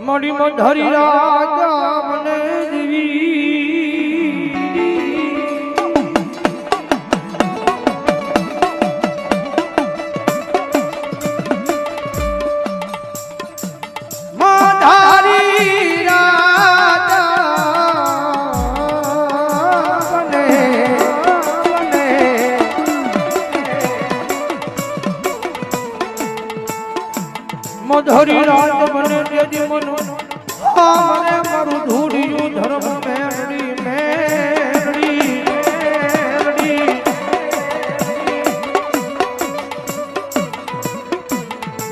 મળી મધરી રાજા મને મધરી રાત મને તેજી મનુ. મને મારું ધૂળિયું ધર્મ મેરડી મેરડી મેરડી.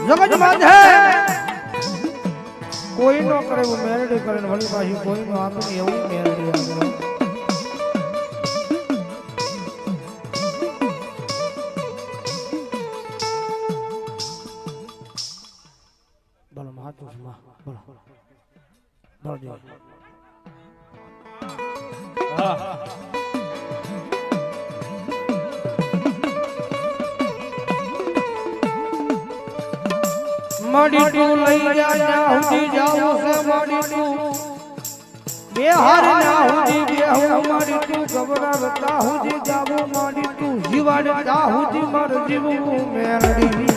જગત માધે કોઈ નો કરે મેરડી કરે વળી પાછી કોઈ નો આપે એવું મેરડી. સુધી જાવું છે મડી તું બે હાર ના હુજી બે હું મડી તું ગબરાવતા હુજી જાવું મડી તું જીવાડતા હુજી મર જીવવું મેરડી.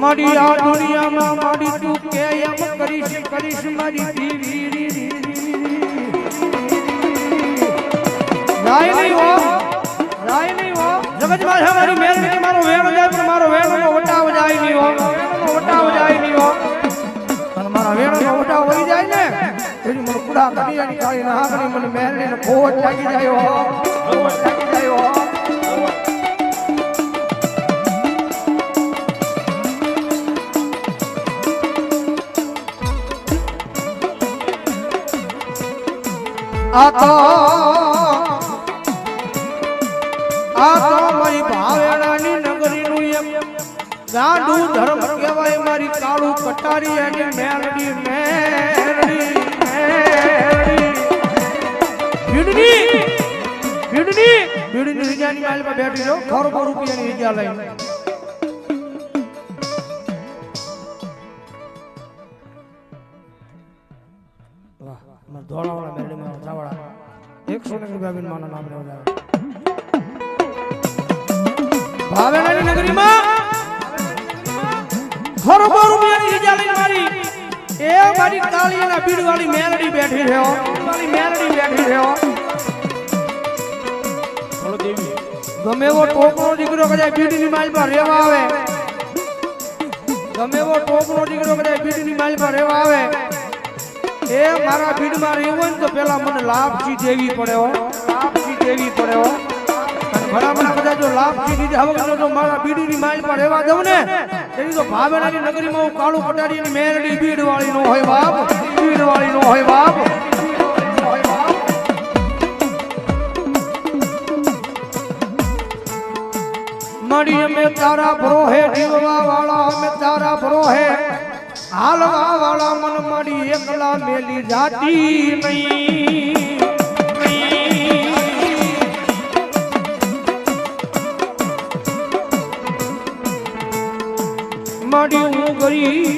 મારી આ દુનિયામાં મારી તું કે એમ કરીશ કરીશ મારી દીવી નહીં જગતમાં છે મારી નહીં મારો વેણ જાય પણ મારો વેણનો વટાવ જાય નહીં હો. વટાવ જાય નહીં હો. અને મારા વેણનો વટાવ વહી જાય ને, એની મને કુડા જાય કાળી ના કરી મને મેલની ને ખોટ લાગી જાય જાય હો. આ તો ગાંડું ધર્મ કહેવાય મારી કાળું કટારી એની મેરડી મેરડી ભીડની ભીડની. ભીડની રીજાની માલમાં બેઠી જો ખરો રૂપિયાની રીજા લઈને. ધોળાવાળા મેરડીમાં ચાવાળા એકસો ને રૂપિયા બિન માના નામ લેવડાવે ભાવેણાની નગરીમાં હરોબો રૂપિયાની રીજા લઈને મારી. એ મારી કાળી અને બીડવાળી મેલડી બેઠી રહ્યો. બીડવાળી મેલડી બેઠી હો. ગમે એવો ટોપનો દીકરો કદાચ બીડીની માલ પર રહેવા આવે. ગમે એવો ટોપનો દીકરો કદાચ બીડીની માલ પર રહેવા આવે. એ મારા ભીડમાં રહેવું હોય ને તો પેલા મને લાભજી દેવી પડે હો. લાભજી દેવી પડે હો. ઘણા બધા જો લાભજી દીધા વગર જો મારા બીડીની માલ પર રહેવા દઉં ને. તેની તો ભાવેણાની નગરીમાં કાળું પટાડી અને મેરડી બીડ હોય બાપ બીડ વાળી નો હોય બાપ. મળી અમે તારા ભરોહે, જીવવા વાળા અમે તારા ભરોહે. હાલવા વાળા મન મળી એકલા મેલી જાતી નહીં. મળી હું કરી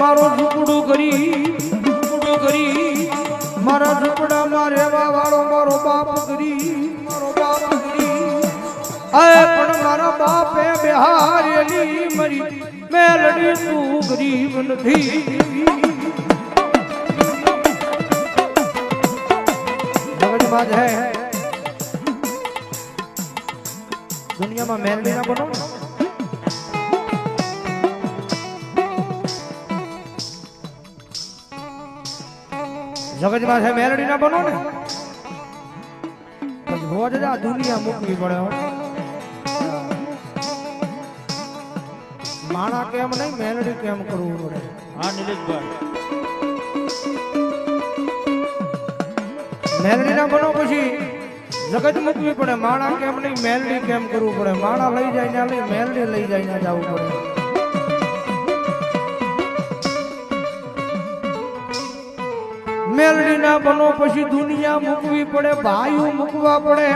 મારો ઝૂપડો કરી ઝૂપડો કરી મારા ઝૂપડામાં રહેવા વાળો મારો બાપ કરી મારો બાપ કરી અરે પણ મારા બાપે બિહારેલી મરી. મેલડી તું ગરીબ નથી. જગતમાં છે દુનિયામાં મેલડી ના. બનો જગતમાં છે મેલડી ના બનો ને. રોજ આ દુનિયા મૂકવી પડે. માણા કેમ નહીં મેલડી કેમ કરવું પડે? હા નિલેશભાઈ. મેલડી ના બનો પછી. જગત મૂકવી પડે માણા કેમ નહીં, મેલડી કેમ કરવું પડે? માણા લઈ જાય ને લઈ, મેલડી લઈ જાય ને જવું પડે. મેલડી ના બનો પછી દુનિયા મૂકવી પડે, ભાઈઓ મૂકવા પડે,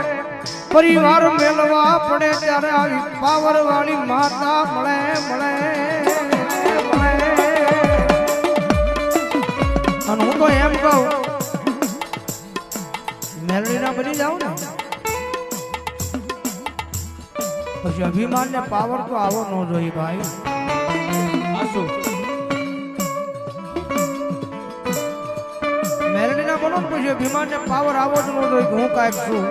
પરિવાર મેળવા પડે, ત્યારે આવી પાવર વાળી માતા મળે મળે. અને હું તો એમ કહું, મેલડીના બની જાઉં ને. પછી અભિમાન ને પાવર તો આવો ન જોઈએ ભાઈ. મેલડીના બનો ને પછી અભિમાન ને પાવર આવો જ ન જોઈએ હું કાંઈક છું.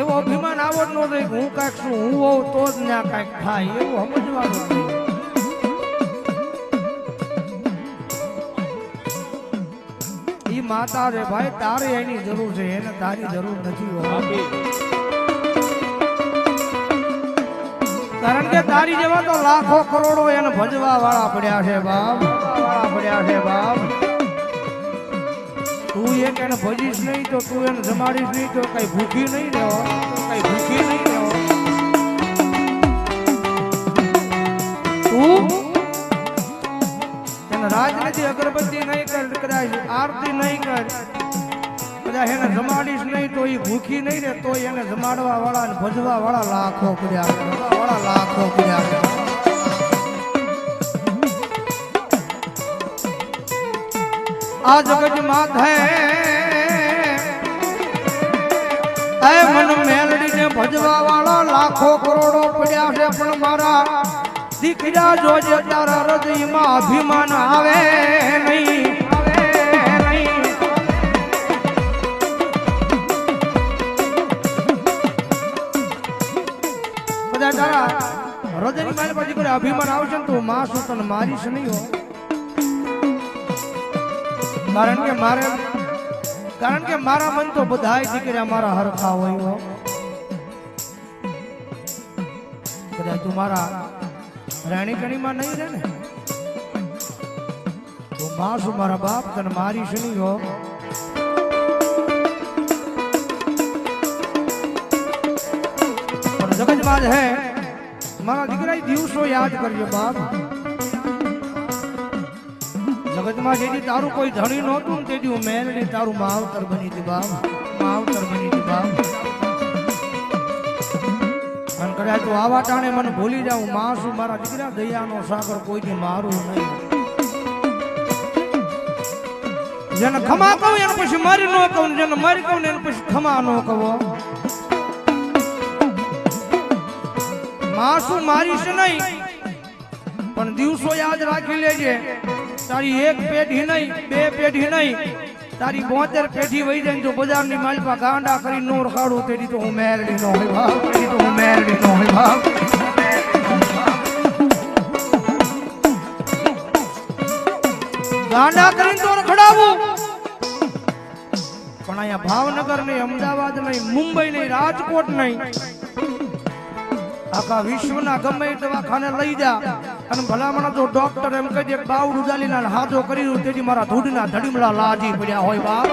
એવો અભિમાન આવો જ ન જોઈએ હું કાંઈક છું, હું હોઉં તો જ ત્યાં કાંઈક થાય, એવું સમજવાનું માતા રે ભાઈ, તારે એની જરૂર છે, એને તારી જરૂર નથી કારણ કે તારી જેવા તો લાખો કરોડો એને ભજવા વાળા પડ્યા છે, બાપ. વાળા પડ્યા છે, બાપ. તું એક એને ભજીશ નહીં તો તું એને જમાડીશ નહીં તો કઈ ભૂખી નહીં રહ્યો કઈ ભૂખી નહીં રહ્યો તું રાજનીતિ અગરબત્તી નહીં કર, કદાચ આરતી નહીં કર કદાચ એને જમાડીશ નહીં તો એ ભૂખી નહીં રહે તો એને જમાડવા વાળા ને ભજવા વાળા લાખો કર્યા વાળા લાખો કર્યા. આ જગત હે એ મન મેલડીને ભજવા વાળા લાખો કરોડો પડ્યા છે, પણ મારા દીકરા જોજે તારા હૃદયમાં અભિમાન આવે નહીં. તો માં શું તને મારીશ નહીં કે મારે કારણ કે મારા મન તો બધાય દીકરા મારા હરખા હોય તું મારા રાણી કણીમાં નહીં રહે ને? તો માં શું મારા બાપ તને મારીશ નહીં હો. પણ જગતમાં હે. મારા દીકરા દિવસો યાદ કરજો બાપ. જગતમાં જેથી તારું કોઈ ધણી નહોતું તેથી હું મેલડી તારું માવતર બની હતી બાપ. માવતર બની હતી બાપ. કદાચ તું આવા ટાણે મને ભૂલી જાઉં. માં શું મારા દીકરા દયાનો સાગર કોઈથી મારું નહીં. જેને ખમા કહું, એને પછી મારી ન કહું જેને મારી કહું એને પછી ખમા ન કહો. માસું મારીશ નહીં, પણ દિવસો યાદ રાખી લેજે. તારી એક પેઢી નહીં, બે પેઢી નહીં. તારી બોતેર પેઢી વહી જાય તો બજારની માલપા ગાંડા કરી નો રખાડું તેડી તો હું મેરડી નો હોય ભાવ, તેડી તો હું મેરડી નો હોય ભાવ. ગાંડા કરીને તો રખડાવું પણ અહીંયા ભાવનગર નહીં, અમદાવાદ નહીં, મુંબઈ નહીં, રાજકોટ નહીં. આખા વિશ્વના ગમે દવાખાને લઈ જા. અને ભલામણ તો ડોક્ટર એમ કહી દે કે બાવડું ચાલીને હાથો કરી દઉં તેથી મારા ધૂળના ધડીમડા લાજી પડ્યા હોય બાપ,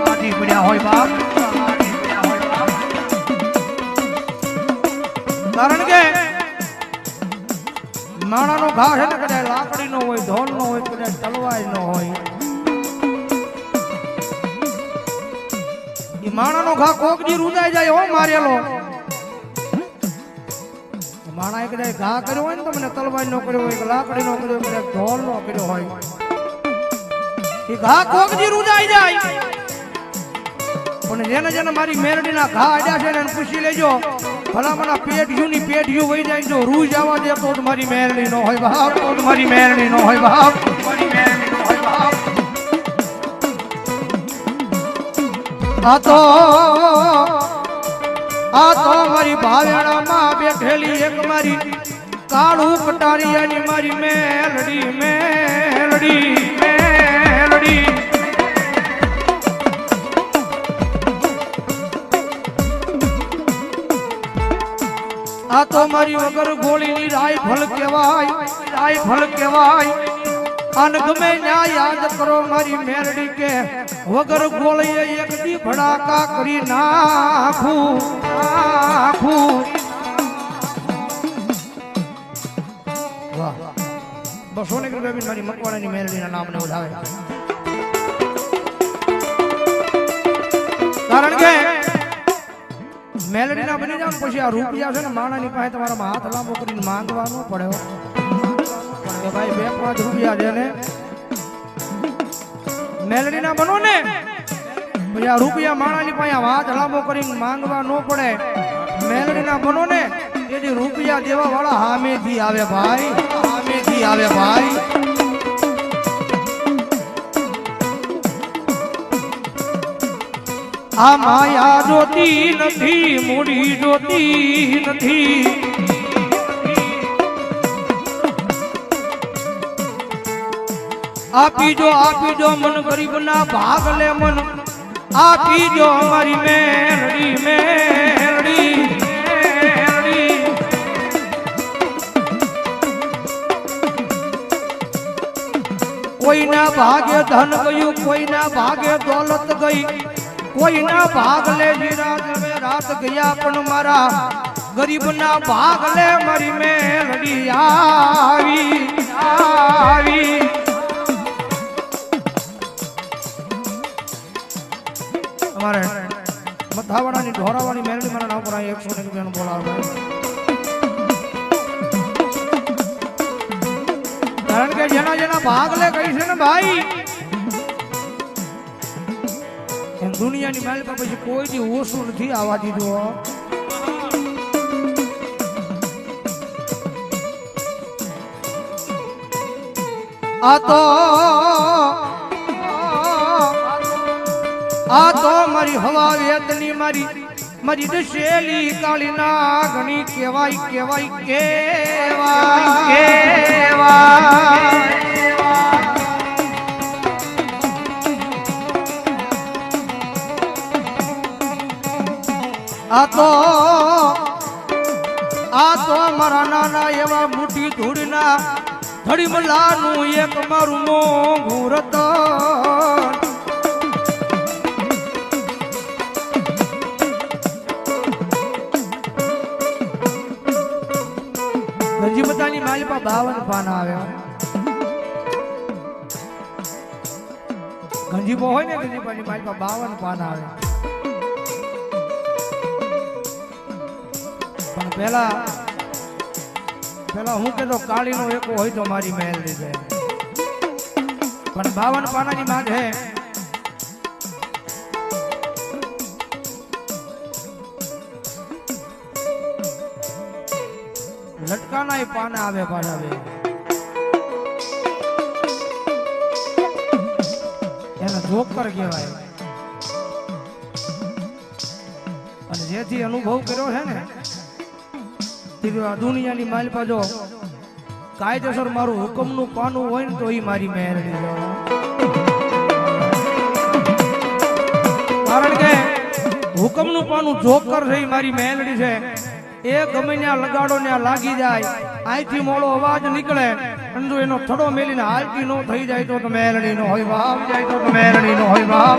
લાજી પડ્યા હોય બાપ, કારણ કે માણાનો ઘા છે ને કદાચ લાકડીનો હોય, ઢોલનો હોય, કદાચ તલવારનો હોય માણાનો ઘા કોક દી રૂદાઈ જાય હો મારેલો. માણા કદાચ ઘા કર્યો હોય ને તમને તલવાર નો કર્યો હોય લાકડી નો કર્યો કદાચ ઢોલ નો કર્યો હોય. એ ઘા કોક દી રૂદાઈ જાય. પણ જેને જેને મારી મેરડીના ઘા આડ્યા છે ને એને પૂછી લેજો. ભલામણા પેઢીયું ની પેટ યુ વહી જાય જો રૂ જવા દે તો મારી મેરડી નો હોય બાપ, તો મારી મેરડી નો હોય બાપ મારી મેરડી નો હોય બાપ. આ તો આ તો મારી ભાવેણામાં બેઠેલી એક મારી કાળું કટારિયાની મારી મેલડી મેલડી મેલડી. આ તો મારી વગર ગોળીની રાયફલ કહેવાય રાયફલ કહેવાય. આને ગમે ન્યા યાદ કરો મારી મેરડી કે વગર ગોળીએ એક દી ભડાકા કરી નાખું નાખું. વાહ. બસો ને બેબી મારી મકવાણાની મેરડીના નામને વધાવે કારણ કે મેલડીના બની જાવ પછી આ રૂપિયા છે ને માણાની પાસે તમારા હાથ લાંબો કરીને માંગવાનો પડે હો. કે ભાઈ બે પાંચ રૂપિયા દે ને. મેલડીના બનો ને. ભાઈ રૂપિયા માણાની પાસે વાત લાંબો કરીને માંગવા ન પડે. મેલડીના બનો ને. તેથી રૂપિયા દેવા વાળા હામેથી આવે ભાઈ. હામેથી આવે ભાઈ. આ માયા જોતી નથી, મૂડી જોતી નથી. આપી જો આપી જો, મન ગરીબ ના ભાગ લે મન. આપી જો અમારી મેરડી મેરડી કોઈના ભાગે ધન ગયું, કોઈના ભાગે દોલત ગઈ. કોઈના ભાગ લે રાત મે રાત ગયા પણ મારા. ગરીબના ભાગ લે મારી મેરડી આવી આવી. અમારે મથાવાડાની ઢોરાવાળી મેરડી મારા નામ પર અહીં એકસો ને રૂપિયાનું બોલાવે કારણ કે જેના જેના ભાગ લે કહી છે ને ભાઈ દુનિયાની માલ પર પછી કોઈ દી ઓછું નથી આવવા દીધું આ તો આ તો મારી હવા વેદની મારી મારી દશેલી કાળી ના ઘણી કેવાય કેવાય કેવાય કેવાય આ તો આ તો મારા નાના એવા મોટી ધૂળના ધડીમલાનું એક મારું મોંઘું રતન ગંજી બધાની માલી પા બાવન પાના આવ્યા ગંજીબો હોય ને ગંજીબાની માલી પા બાવન પાના આવે. પણ પેલા પેલા હું કહેતો, કાળીનો એકો હોય તો મારી મહેલ લીધે. પણ બાવન પાનાની માંગ હે. લટકાના પાને આવે પાછા એને જોકર કહેવાય. અને જેથી અનુભવ કર્યો છે ને આ દુનિયાની માલ પાજો કાયદેસર મારું હુકમનું પાનું હોય ને તો એ મારી મેરડી છે. કારણ કે હુકમનું પાનું જોકર છે એ મારી મેલડી છે. એ ગમે ત્યાં લગાડો ને લાગી જાય. અહીંથી મોડો અવાજ નીકળે. અને એનો થડો મેલીને હાલતી નો થઈ જાય તો મેલડી નો હોય બાપ. જાય તો મેલડી નો હોય બાપ.